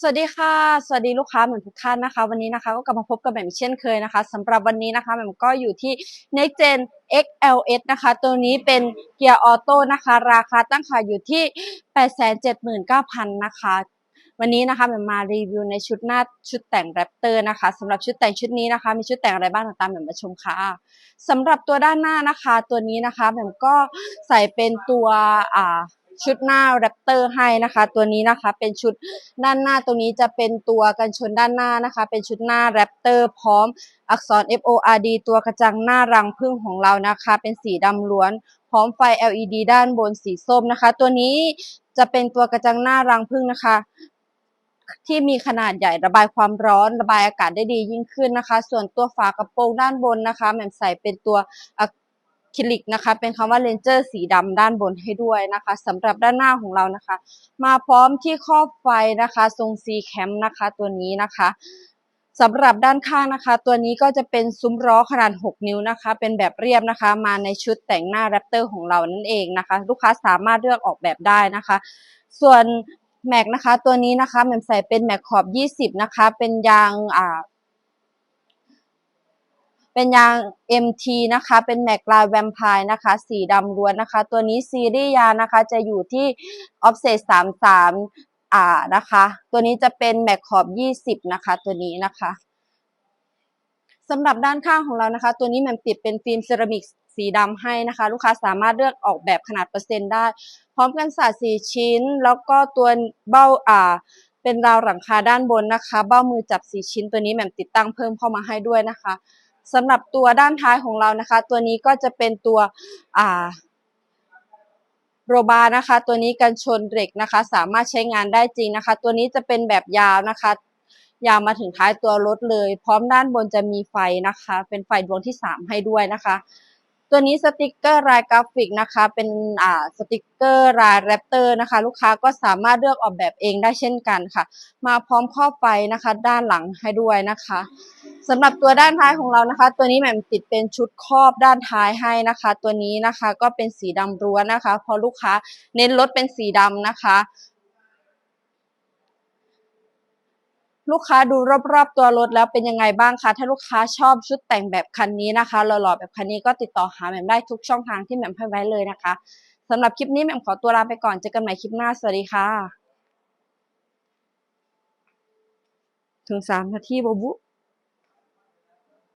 สวัสดีค่ะ สวัสดีลูกค้าเหมือนทุกท่านนะคะ วันนี้นะคะก็กลับมาพบกับแหม่มเช่นเคยนะคะสำหรับวันนี้นะคะแหม่มก็อยู่ที่ Next Gen XLS นะคะ ตัวนี้เป็นเกียร์ออโต้นะคะ ราคาตั้งขายอยู่ที่ 879,000 นะคะ วันนี้นะคะแหม่มมารีวิวในชุดหน้าชุดแต่งแรปเตอร์นะคะสำหรับชุดแต่งชุดนี้นะคะ มีชุดแต่งอะไรบ้างตามแหม่มมาชมค่ะสำหรับตัวด้านหน้านะคะ ตัวนี้นะคะแหม่มก็ใส่เป็นตัวอ่า ชุดหน้าแรปเตอร์ให้นะคะ ตัวนี้นะคะเป็นชุดด้านหน้าตรงนี้จะเป็นตัวกันชนด้านหน้านะคะ เป็นชุดหน้าแรปเตอร์พร้อมอักษร F O R D ตัวกระจังหน้ารังพึ่งของเรานะคะ เป็นสีดำล้วน พร้อมไฟ LED ด้านบนสีส้มนะคะ ตัวนี้จะเป็นตัวกระจังหน้ารังพึ่งนะคะ ที่มีขนาดใหญ่ระบายความร้อนระบายอากาศได้ดียิ่งขึ้นนะคะ ส่วนตัวฝากระโปรงด้านบนนะคะแหม่มใส่เป็นตัว คริลิกนะคะ เป็นคำว่าเลนเจอร์สีดำด้านบนให้ด้วยนะคะสำหรับด้านหน้าของเรานะคะ มาพร้อมที่ครอบไฟนะคะ ทรงซีแคมนะคะตัวนี้นะคะสำหรับด้านข้างนะคะ ตัวนี้ก็จะเป็นซุ้มล้อขนาด 6 นิ้วนะคะ เป็นแบบเรียบนะคะ มาในชุดแต่งหน้าแรปเตอร์ของเรานั่นเองนะคะ ลูกค้าสามารถเลือกออกแบบได้นะคะ ส่วนแม็กนะคะ ตัวนี้นะคะแหม่มใส่เป็นแม็กขอบ 20 นะคะ เป็นยางอ่า เป็นยาง MT นะคะ เป็นแมกลายแวมไพร์นะคะ สีดำล้วนนะคะ ตัวนี้ซีรีส์ยางนะคะ จะอยู่ที่ offset 33อ่านะคะ ตัวนี้จะเป็นแมกขอบ20นะคะ ตัวนี้นะคะสำหรับด้านข้างของเรานะคะ ตัวนี้มันติดเป็นฟิล์มเซรามิกสีดำให้นะคะ ลูกค้าสามารถเลือกออกแบบขนาดเปอร์เซ็นต์ได้ พร้อมกันศาสตร์สี่ชิ้น แล้วก็ตัวเบ้าอ่าเป็นราวหลังคาด้านบนนะคะ เบ้ามือจับสี่ชิ้น ตัวนี้แหม่มติดตั้งเพิ่มเข้ามาให้ด้วยนะคะ สำหรับตัวด้านท้ายของเรานะคะ ตัวนี้ก็จะเป็นตัวอ่าโรบานะคะ ตัวนี้กันชนเหล็กนะคะ สามารถใช้งานได้จริงนะคะ ตัวนี้จะเป็นแบบยาวนะคะ ยาวมาถึงท้ายตัวรถเลย พร้อมด้านบนจะมีไฟนะคะ เป็นไฟดวงที่ 3 ให้ด้วยนะคะ ตัวนี้สติกเกอร์ลายกราฟิกนะคะ เป็นอ่าสติกเกอร์ลายแรปเตอร์นะคะ ลูกค้าก็สามารถเลือกออกแบบเองได้เช่นกันค่ะ มาพร้อมครอบไฟนะคะ ด้านหลังให้ด้วยนะคะ สำหรับตัวด้านท้ายของเรานะคะ ตัวนี้แหม่มติดเป็นชุดครอบด้านท้ายให้นะคะ ตัวนี้นะคะก็เป็นสีดำล้วนนะคะเพราะลูกค้าเน้นรถเป็นสีดำนะคะ ลูกค้าดูรอบๆตัวรถแล้วเป็นยังไงบ้างคะถ้าลูกค้าชอบชุดแต่งแบบคันนี้นะคะหล่อๆแบบคันนี้ก็ติดต่อหาแหม่มได้ทุกช่องทางที่แหม่มให้ไว้เลยนะคะสำหรับคลิปนี้แหม่มขอตัวลาไปก่อนเจอกันใหม่คลิปหน้าสวัสดีค่ะถึงสามนาทีบบุ